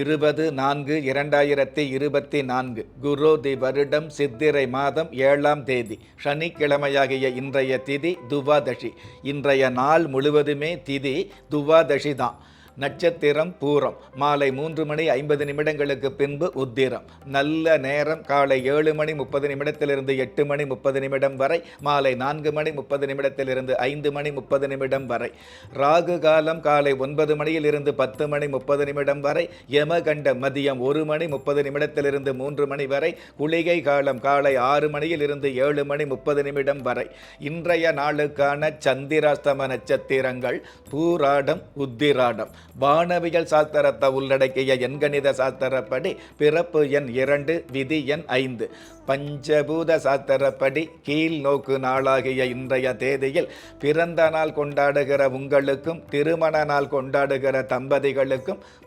இருபது நான்கு இரண்டாயிரத்தி இருபத்தி நான்கு குரோதி வருடம் சித்திரை மாதம் ஏழாம் தேதி சனிக்கிழமையாகிய இன்றைய திதி துவாதசி. இன்றைய நாள் முழுவதுமே திதி துவாதசி தான் நட்சத்திரம் பூரம். மாலை மூன்று மணி ஐம்பது நிமிடங்களுக்கு பின்பு உத்திரம். நல்ல நேரம் காலை ஏழு மணி முப்பது நிமிடத்திலிருந்து எட்டு மணி முப்பது நிமிடம் வரை மாலை நான்கு மணி முப்பது நிமிடத்திலிருந்து ஐந்து மணி முப்பது நிமிடம் வரை. ராகு காலம் காலை ஒன்பது மணியிலிருந்து பத்து மணி முப்பது நிமிடம் வரை யமகண்ட மதியம் ஒரு மணி முப்பது நிமிடத்திலிருந்து மூன்று மணி வரை குளிகை காலம் காலை ஆறு மணியிலிருந்து ஏழு மணி முப்பது நிமிடம் வரை. இன்றைய நாளுக்கான சந்திராஸ்தம நட்சத்திரங்கள் பூராடம் உத்திராடம். வானவியல் சாஸ்திரத்தை உள்ளடக்கிய எண்கணித சாஸ்திரப்படி பிறப்பு எண் இரண்டு விதி எண் ஐந்து. பஞ்சபூத சாஸ்திரப்படி கீழ் நோக்கு நாளாகிய இன்றைய தேதியில் பிறந்த நாள் கொண்டாடுகிற உங்களுக்கும் திருமண நாள் கொண்டாடுகிற தம்பதிகளுக்கும்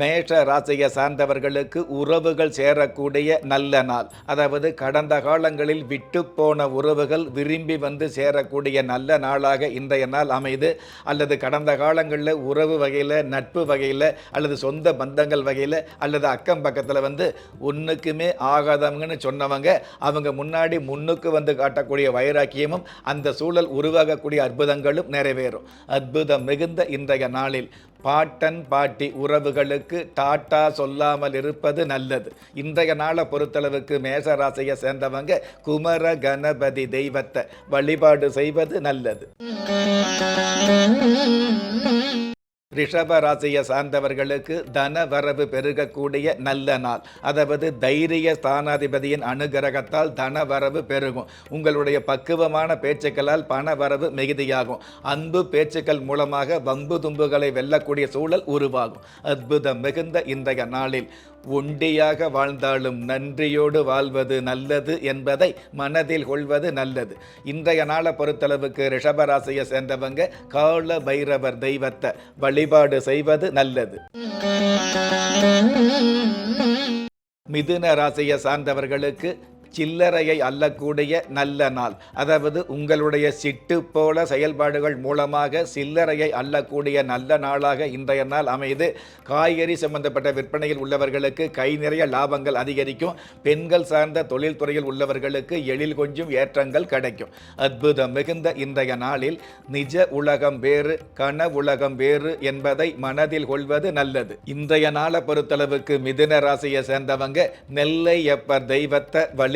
மேஷ ராசியை சார்ந்தவர்களுக்கு உறவுகள் சேரக்கூடிய நல்ல நாள். அதாவது கடந்த காலங்களில் விட்டு போன உறவுகள் விரும்பி வந்து சேரக்கூடிய நல்ல நாளாக இன்றைய நாள் அமைது. அல்லது கடந்த காலங்களில் உறவு வகையில் நட்பு வகையில் அல்லது சொந்த பந்தங்கள் வகையில் அல்லது அக்கம் பக்கத்தில் வந்து ஒன்றுக்குமே ஆகாதவங்கன்னு சொன்னவங்க அவங்க முன்னாடி முன்னுக்கு வந்து காட்டக்கூடிய வைராக்கியமும் அந்த சூழல் உருவாகக்கூடிய அற்புதங்களும் நிறைவேறும். அற்புதம் மிகுந்த இன்றைய நாளில். பாட்டன் பாட்டி உறவுகளுக்கு டாட்டா சொல்லாமல் இருப்பது நல்லது. இன்றைய நாளை பொறுத்தளவுக்கு மேசராசியை சேர்ந்தவங்க குமர கணபதி தெய்வத்தை வழிபாடு செய்வது நல்லது. ரிஷப ராசியை சார்ந்தவர்களுக்கு தன வரவு பெருகக்கூடிய நல்ல நாள். அதாவது தைரிய ஸ்தானாதிபதியின் அனுகிரகத்தால் தன வரவு பெருகும். உங்களுடைய பக்குவமான பேச்சுக்களால் பண வரவு மிகுதியாகும். அன்பு பேச்சுக்கள் மூலமாக வம்பு தும்புகளை வெல்லக்கூடிய சூழல் உருவாகும். அற்புதம் மிகுந்த இன்றைய நாளில். ஒண்டியாக வாழ்ந்தாலும் நன்றியோடு வாழ்வது நல்லது என்பதை மனதில் கொள்வது நல்லது. இன்றைய நாளை பொறுத்தளவுக்கு ரிஷபராசியை சேர்ந்தவங்க கால பைரவர் தெய்வத்தை வழிபாடு செய்வது நல்லது. மிதுன ராசியை சார்ந்தவர்களுக்கு சில்லறையை அல்லக்கூடிய நல்ல நாள். அதாவது உங்களுடைய சிட்டு போல செயல்பாடுகள் மூலமாக சில்லறையை அல்லக்கூடிய நல்ல நாளாக இன்றைய நாள் அமைது. காய்கறி சம்பந்தப்பட்ட விற்பனையில் உள்ளவர்களுக்கு கை நிறைய லாபங்கள் அதிகரிக்கும். பெண்கள் சார்ந்த தொழில்துறையில் உள்ளவர்களுக்கு எழில் கொஞ்சம் ஏற்றங்கள் கிடைக்கும். அற்புதம் மிகுந்த இன்றைய நாளில் நிஜ உலகம் வேறு கன உலகம் வேறு என்பதை மனதில் கொள்வது நல்லது. இன்றைய நாளை பொறுத்தளவுக்கு மிதுன ராசியை சேர்ந்தவங்க நெல்லை எப்பர் தெய்வத்தை வழி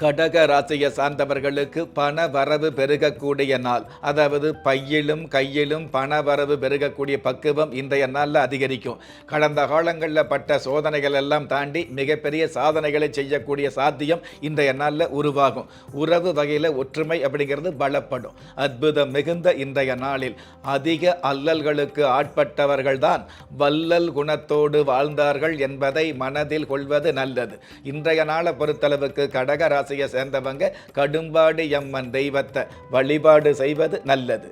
கடக ராசியை சார்ந்தவர்களுக்கு பண வரவு பெருகக்கூடிய நாள். அதாவது பையிலும் கையிலும் பண வரவு பெருகக்கூடிய பக்குவம் இன்றைய நாளில் அதிகரிக்கும். கடந்த காலங்களில் பட்ட சோதனைகள் எல்லாம் தாண்டி மிகப்பெரிய சாதனைகளை செய்யக்கூடிய சாத்தியம் இன்றைய நாளில் உருவாகும். உறவு வகையில் ஒற்றுமை அப்படிங்கிறது பலப்படும். அற்புதம் மிகுந்த இன்றைய நாளில் அதிக அல்லல்களுக்கு ஆட்பட்டவர்கள் தான் வல்லல் குணத்தோடு வாழ்ந்தார்கள் என்பதை மனதில் கொள்வது நல்லது. இன்றைய நாளை பொறுத்தளவுக்கு கடக ராசியை சேர்ந்தவங்க கடும்பாடு எம்மன் தெய்வத்தை வழிபாடு செய்வது நல்லது.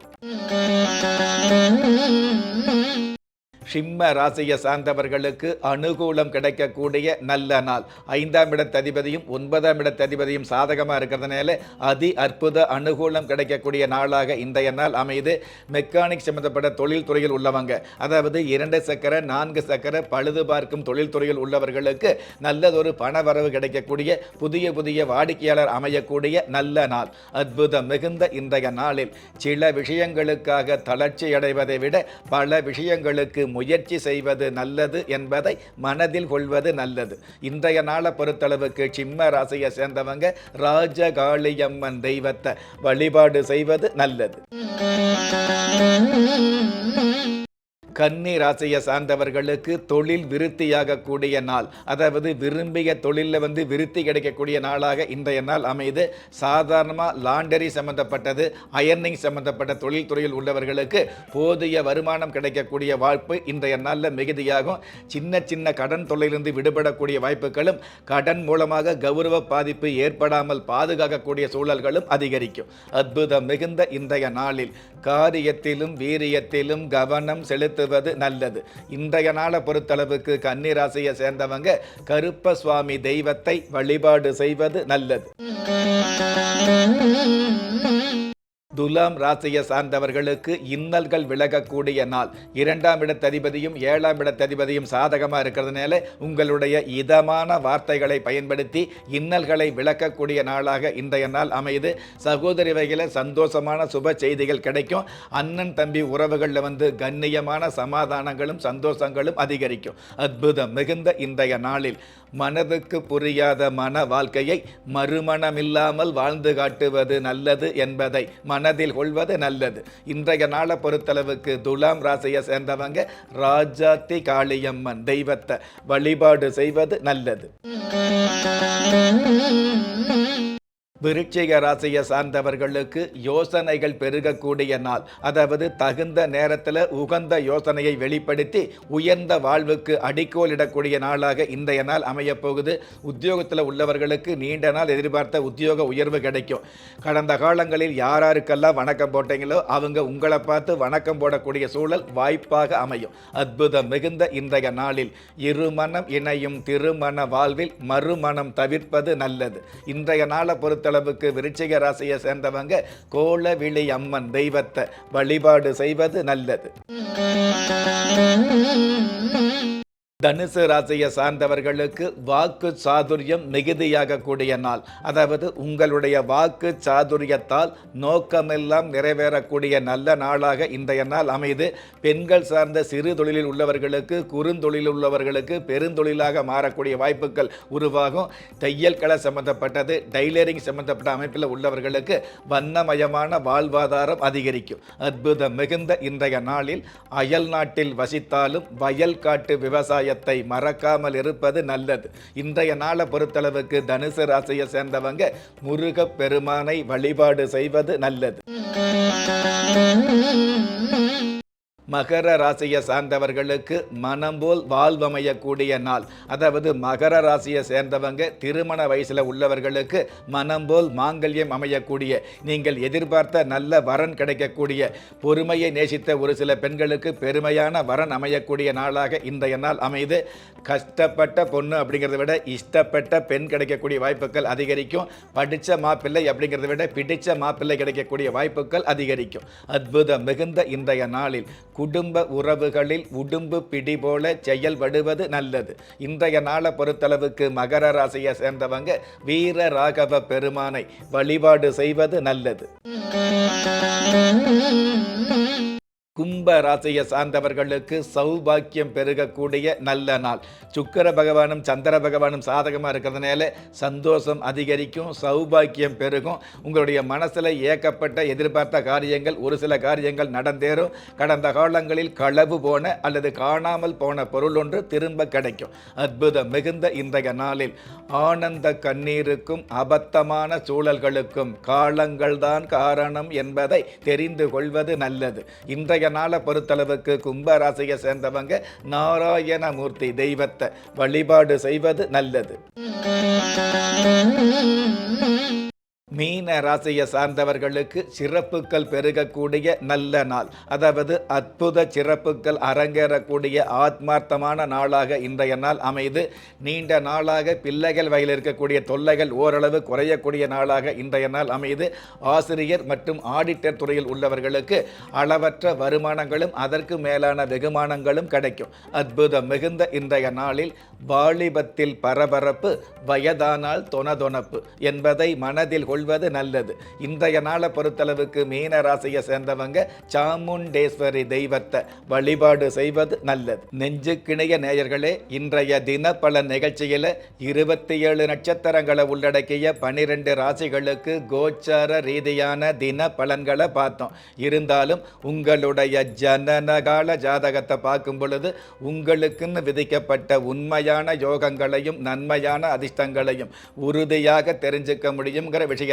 சிம்ம ராசியை சார்ந்தவர்களுக்கு அனுகூலம் கிடைக்கக்கூடிய நல்ல நாள். ஐந்தாம் இடத்ததிபதியும் ஒன்பதாம் இடத்ததிபதியும் சாதகமாக இருக்கிறதுனால அதி அற்புத அனுகூலம் கிடைக்கக்கூடிய நாளாக இன்றைய நாள் அமைது மெக்கானிக் சம்பந்தப்பட்ட தொழில்துறையில் உள்ளவங்க அதாவது இரண்டு சக்கர நான்கு சக்கர பழுது பார்க்கும் தொழில்துறையில் உள்ளவர்களுக்கு நல்லதொரு பண வரவு கிடைக்கக்கூடிய புதிய புதிய வாடிக்கையாளர் அமையக்கூடிய நல்ல நாள். அற்புதம் மிகுந்த இன்றைய நாளில். சில விஷயங்களுக்காக தளர்ச்சி அடைவதை விட பல விஷயங்களுக்கு முயற்சி செய்வது நல்லது என்பதை மனதில் கொள்வது நல்லது. இன்றைய நாளை பொறுத்தளவுக்கு சிம்ம ராசியை சேர்ந்தவங்க ராஜகாளியம்மன் தெய்வத்தை வழிபாடு செய்வது நல்லது. கன்னி ராசியை சார்ந்தவர்களுக்கு தொழில் விருத்தியாக கூடிய நாள் அதாவது விரும்பிய தொழிலில் வந்து விருத்தி கிடைக்கக்கூடிய நாளாக இன்றைய நாள் அமைது. சாதாரணமாக லாண்டரி சம்பந்தப்பட்டது அயர்னிங் சம்பந்தப்பட்ட தொழில் துறையில் உள்ளவர்களுக்கு போதிய வருமானம் கிடைக்கக்கூடிய வாய்ப்பு இன்றைய நாளில் மிகுதியாகும். சின்ன சின்ன கடன் தொல்லையிலிருந்து விடுபடக்கூடிய வாய்ப்புகளும் கடன் மூலமாக கௌரவ பாதிப்பு ஏற்படாமல் பாதுகாக்கக்கூடிய சூழல்களும் அதிகரிக்கும். அற்புதம் மிகுந்த இன்றைய நாளில் காரியத்திலும் வீரியத்திலும் கவனம் செலுத்துவது நல்லது. இன்றைய நாளை பொறுத்தளவுக்கு கன்னிராசியை சேர்ந்தவங்க கருப்ப சுவாமி தெய்வத்தை வழிபாடு செய்வது நல்லது. துலாம் ராசியை சார்ந்தவர்களுக்கு இன்னல்கள் விலகக்கூடிய நாள். இரண்டாம் இடத்ததிபதியும் ஏழாம் இடத்ததிபதியும் சாதகமாக இருக்கிறதுனால உங்களுடைய இதமான வார்த்தைகளை பயன்படுத்தி இன்னல்களை விளக்கக்கூடிய நாளாக இன்றைய நாள் அமையுது. சகோதரி வகையில் சந்தோஷமான சுப செய்திகள் கிடைக்கும். அண்ணன் தம்பி உறவுகளில் வந்து கண்ணியமான சமாதானங்களும் சந்தோஷங்களும் அதிகரிக்கும். அற்புதம் மிகுந்த இன்றைய நாளில். மனதுக்கு புரியாத மன வாழ்க்கையை மறுமணமில்லாமல் வாழ்ந்து காட்டுவது நல்லது என்பதை மனதில் கொள்வது நல்லது. இன்றைய நாளை பொறுத்தளவுக்கு துலாம் ராசியை சேர்ந்தவங்க ராஜாத்தி காளியம்மன் தெய்வத்தை வழிபாடு செய்வது நல்லது. விருட்சிக ராசியை சார்ந்தவர்களுக்கு யோசனைகள் பெருகக்கூடிய நாள். அதாவது தகுந்த நேரத்தில் உகந்த யோசனையை வெளிப்படுத்தி உயர்ந்த வாழ்வுக்கு அடிக்கோலிடக்கூடிய நாளாக இன்றைய நாள் அமையப்போகுது உத்தியோகத்தில் உள்ளவர்களுக்கு நீண்ட நாள் எதிர்பார்த்த உத்தியோக உயர்வு கிடைக்கும். கடந்த காலங்களில் யாராருக்கெல்லாம் வணக்கம் போட்டீங்களோ அவங்க உங்களை பார்த்து வணக்கம் போடக்கூடிய சூழல் வாய்ப்பாக அமையும். அற்புதம் மிகுந்த இன்றைய நாளில் இருமணம் இணையும் திருமண வாழ்வில் மறுமணம் தவிர்ப்பது நல்லது. இன்றைய நாளை அளவுக்கு விருச்சிக ராசியை சேர்ந்தவங்க கோலவிழி அம்மன் தெய்வத்தை வழிபாடு செய்வது நல்லது. தனுசு ராசியை சார்ந்தவர்களுக்கு வாக்கு சாதுரியம் மிகுதியாக கூடிய நாள். அதாவது உங்களுடைய வாக்கு சாதுரியத்தால் நோக்கமெல்லாம் நிறைவேறக்கூடிய நல்ல நாளாக இன்றைய நாள் அமைது. பெண்கள் சார்ந்த சிறு தொழிலில் உள்ளவர்களுக்கு குறுந்தொழில் உள்ளவர்களுக்கு பெருந்தொழிலாக மாறக்கூடிய வாய்ப்புகள் உருவாகும். தையல் கலை சம்பந்தப்பட்டது டைலரிங் சம்பந்தப்பட்ட அமைப்பில் உள்ளவர்களுக்கு வண்ணமயமான வாழ்வாதாரம் அதிகரிக்கும். அற்புதம் மிகுந்த இன்றைய நாளில் அயல் நாட்டில் வசித்தாலும் வயல் காட்டு விவசாயத்தை மறக்காமல் இருப்பது நல்லது. இன்றைய நாளை பொறுத்தளவுக்கு தனுசு ராசியை சேர்ந்தவங்க முருகப் பெருமானை வழிபாடு செய்வது நல்லது. மகர ராசியை சார்ந்தவர்களுக்கு மனம் போல் வாழ்வமையக்கூடிய நாள். அதாவது மகர ராசியை சேர்ந்தவங்க திருமண வயசில் உள்ளவர்களுக்கு மனம் போல் மாங்கல்யம் அமையக்கூடிய நீங்கள் எதிர்பார்த்த நல்ல வரன் கிடைக்கக்கூடிய பொறுமையை நேசித்த ஒரு சில பெண்களுக்கு பெருமையான வரன் அமையக்கூடிய நாளாக இன்றைய நாள் அமைது கஷ்டப்பட்ட பொண்ணு அப்படிங்கிறத விட இஷ்டப்பட்ட பெண் கிடைக்கக்கூடிய வாய்ப்புகள் அதிகரிக்கும். படித்த மாப்பிள்ளை அப்படிங்கிறத விட பிடித்த மாப்பிள்ளை கிடைக்கக்கூடிய வாய்ப்புகள் அதிகரிக்கும். அற்புதம் மிகுந்த இன்றைய நாளில் குடும்ப உறவுகளில் உடும்பு பிடி போல செயல்படுவது நல்லது. இன்றைய நாளை பொறுத்தளவுக்கு மகர ராசியை சேர்ந்தவங்க வீர ராகவ பெருமானை வழிபாடு செய்வது நல்லது. கும்ப ராசியை சார்ந்தவர்களுக்கு சௌபாக்கியம் பெருகக்கூடிய நல்ல நாள். சுக்கர பகவானும் சந்திர பகவானும் சாதகமாக இருக்கிறதுனால சந்தோஷம் அதிகரிக்கும் சௌபாக்கியம் பெருகும். உங்களுடைய மனசில் ஏக்கப்பட்ட எதிர்பார்த்த காரியங்கள் ஒரு சில காரியங்கள் நடந்தேறும். கடந்த காலங்களில் களவு போன அல்லது காணாமல் போன பொருள் ஒன்று திரும்ப கிடைக்கும். அற்புதம் மிகுந்த இன்றைய நாளில். ஆனந்த கண்ணீருக்கும் அபத்தமான சூழல்களுக்கும் காலங்கள்தான் காரணம் என்பதை தெரிந்து கொள்வது நல்லது. இன்றைய நாளை பொறுத்தளவுக்கு கும்ப ராசியை சேர்ந்தவங்க நாராயணமூர்த்தி தெய்வத்தை வழிபாடு செய்வது நல்லது. மீன ராசியை சார்ந்தவர்களுக்கு சிறப்புகள் பெருகக்கூடிய நல்ல நாள். அதாவது அற்புத சிறப்புகள் அரங்கேறக்கூடிய ஆத்மார்த்தமான நாளாக இன்றைய நாள் அமைது. நீண்ட நாளாக பிள்ளைகள் வகையில் இருக்கக்கூடிய தொல்லைகள் ஓரளவு குறையக்கூடிய நாளாக இன்றைய நாள் அமைது. ஆசிரியர் மற்றும் ஆடிட்டர் துறையில் உள்ளவர்களுக்கு அளவற்ற வருமானங்களும் அதற்கு மேலான வெகுமானங்களும் கிடைக்கும். அற்புதம் மிகுந்த இன்றைய நாளில் வாலிபத்தில் பரபரப்பு வயதானால் தொனதொனப்பு என்பதை மனதில் கொள்ள கொள்வது நல்லது. இன்றைய நாளை பொறுத்தளவுக்கு மீன ராசியை சேர்ந்தவங்க சாமுண்டேஸ்வரி தெய்வத்தை வழிபாடு செய்வது நல்லது. நெஞ்சுக்கிணைய நேயர்களே இன்றைய தினப்பலன் நிகழ்ச்சியில் இருபத்தி ஏழு நட்சத்திரங்களை உள்ளடக்கிய பனிரெண்டு ராசிகளுக்கு கோச்சார ரீதியான தின பலன்களை பார்த்தோம். இருந்தாலும் உங்களுடைய ஜனனகால ஜாதகத்தை பார்க்கும் பொழுது உங்களுக்குன்னு விதிக்கப்பட்ட உண்மையான யோகங்களையும் நன்மையான அதிர்ஷ்டங்களையும் உறுதியாக தெரிஞ்சுக்க முடியுங்கிற விஷயத்தை